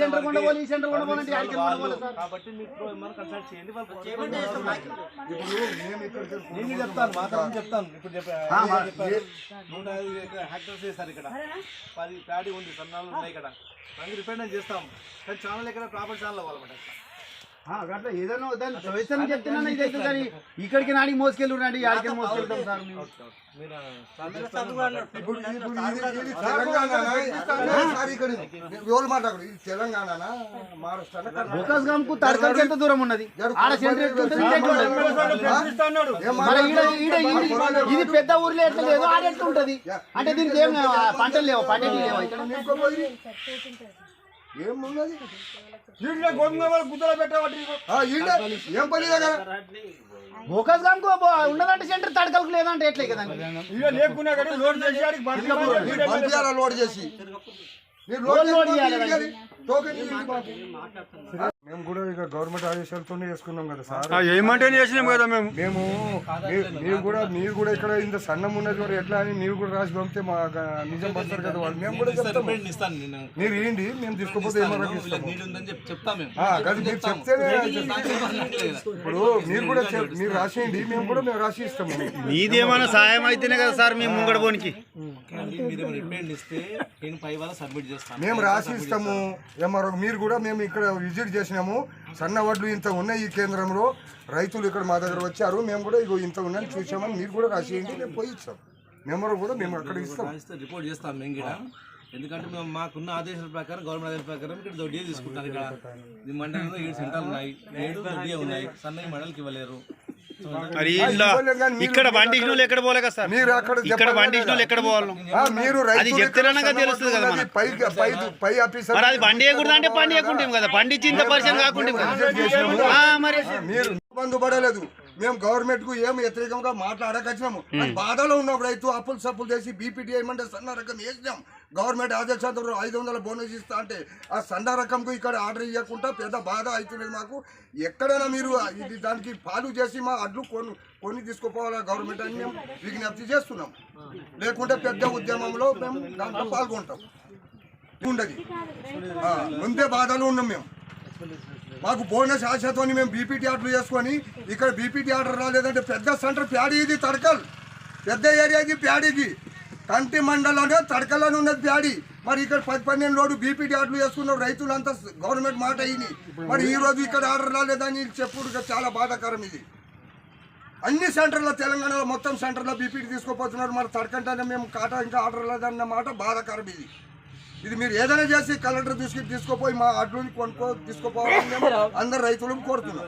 Centre ఈ centre ఆడికి sir? కాబట్టి కన్సల్ట్ చేయండి వాళ్ళు చేయండి ఇప్పుడు నేను ఇక్కడ నేను చెప్తాను మాత్రం చెప్తాను. ఇప్పుడు చెప్పాను ఇక్కడ? పది ప్యాడీ ఉంది సన్నాలు ఉన్నాయి ఇక్కడ. రంగు రిపేర్ చేస్తాం. కానీ ఛానల్ ఇక్కడ ప్రాపర్ ఛానల్ అవ్వాలన్నమాట అట్లా ఏదైనా దాన్ని చదివిస్తానని చెప్తున్నాను ఇది అయితే కానీ ఇక్కడికి నాడికి మోసుకెళ్ళి రండి యాడికి మోసుకెళ్తాం సార్. మేము మీరు ఇప్పుడు ఇప్పుడు ఇది- ఇది తెలంగాణనా? సార్ ఇక్కడ ఎవరు మాట్లాడు ఇది తెలంగాణనా? మహారాష్ట్ర బోకస్ గామ్కు తడకలకి ఎంత దూరం ఉన్నది. ఆడ ఇది పెద్ద ఊర్లో ఎట్లా లేదు ఆడ ఎట్లా ఉంటది? అంటే దీనికి ఏం పంటలు లేవు? పంటలు లేవు? ఇక్కడ? ఏమున్నది? ఇంట్లో గోధుమ గుద్దలు పెట్టబట్టి ఆ, ఈడ ఏం పని దగ్గర బోకస్ గామ్కు బో- ఉన్నదంటే సెంటర్ తడకలకు లేదంటే ఎట్లే కదండి ఇక లేకున్నా కానీ లోడ్ చేసి లోడ్ చేసి. మేము కూడా ఇక గవర్నమెంట్ ఆదేశాలతోనే చేసుకున్నాం కదా సార్. ఏమంటే చేసినాం కదా మేము? మేము మీరు కూడా మీరు కూడా ఇక్కడ ఇంత సన్నం ఉన్నది మరి ఎట్లా అని మీరు కూడా రాసి పంపితే మా నిజం పడతారు కదా వాళ్ళు. మేము కూడా మీరు ఏంటి మేము తీసుకోపోతే ఏమో మేము. మీరు చెప్తేనే చెప్తాం ఇప్పుడు మీరు కూడా మీరు రాసేయండి మేము కూడా మేము రాసి ఇస్తాము. మీదేమైనా సాయం అయితేనే కదా సార్ మీ ముంగడ పోనికి మీరు రిపేర్ ఇస్తే నేను పై వాళ్ళ సబ్మిట్ చేస్తాను మేము రాసి ఇస్తాము ఎంఆర్ఓ మీరు కూడా మేము ఇక్కడ విజిట్ చేసినాము. సన్న వడ్లు ఇంత ఉన్నాయి ఈ కేంద్రంలో. రైతులు ఇక్కడ మా దగ్గర వచ్చారు. మేము కూడా ఇగో ఇంత ఉన్నాయని చూసామని మీరు కూడా రాసేయండి మేము పోయి ఇస్తాం. మెమరు కూడా మేము అక్కడ ఇస్తాం. రిపోర్ట్ చేస్తాం మేము కూడా. ఎందుకంటే మేము మాకున్న ఆదేశాల ప్రకారం గవర్నమెంట్ ఆదేశాల ప్రకారం ఇక్కడ దొడ్డి తీసుకుంటారు ఇక్కడ. ఈ మండలంలో ఏడు సెంటర్లు ఉన్నాయి. ఏడు దొడ్డి ఉన్నాయి. సన్నయ్య మండలికి ఇవ్వలేరు. మరి ఇక్కడ పండించిన వాళ్ళు ఎక్కడ పోలే కదా సార్? మీరు అక్కడ ఇక్కడ పండించిన వాళ్ళు ఎక్కడ పోవాలి? మీరు అది ఇక్కడ తెలుస్తుంది కదా పై పై పై ఆఫీసర్ మరి అది పండియకూడదు అంటే పండియకుంటాం కదా. పండించి ఇంత పరిచయం కాకుండా మరి మీరు బంధు పడలేదు మేము గవర్నమెంట్కు ఏం వ్యతిరేకంగా మాట్లాడకొచ్చినాము బాధలో ఉన్నాం రైతు అప్పులు సప్పులు చేసి బీపీటీ ఏమంటే సన్న రకం వేసినాం. గవర్నమెంట్ ఆదేశాలతో ఐదు వందల బోనస్ ఇస్తా అంటే ఆ సన్న రకంకు ఇక్కడ ఆర్డర్ ఇవ్వకుండా పెద్ద బాధ అవుతున్నది మాకు. ఎక్కడైనా మీరు ఇది దానికి పాలు చేసి మా అడ్లు కొని కొని తీసుకుపోవాలా గవర్నమెంట్ అని మేము విజ్ఞప్తి చేస్తున్నాం. లేకుంటే పెద్ద ఉద్యమంలో మేము దాంట్లో పాల్గొంటాం. ఉండదు. ముందే బాధలు ఉన్నాం మేము. మాకు బోనస్ ఆశతోని మేము బీపీటీ ఆర్డర్ చేసుకొని ఇక్కడ బీపీటీ ఆర్డర్ రాలేదంటే పెద్ద సెంటర్ ప్యాడీ ఇది తడకల్. పెద్ద ఏరియాకి ఇది ప్యాడీకి. కంటి మండలంలో తడకలని ఉన్నది ప్యాడీ. మరి ఇక్కడ పది పన్నెండు రోజులు బీపీటీ ఆర్డర్లు చేసుకున్న రైతులంతా గవర్నమెంట్ మాట అయ్యి మరి ఈ రోజు ఇక్కడ ఆర్డర్ రాలేదని చెప్పుడు చాలా బాధాకరం ఇది. అన్ని సెంటర్లో తెలంగాణలో మొత్తం సెంటర్లో బీపీటీ తీసుకుపోతున్నారు. మరి తడకంటేనే మేము కాటా ఇంకా ఆర్డర్ లేదన్న మాట బాధాకరం ఇది. ఇది మీరు ఏదైనా చేసి కలెక్టర్ తీసుకు తీసుకుపోయి మా అడ్లుని కొనుక్కో తీసుకుపోవాలని అందరు రైతులను కోరుతున్నాం.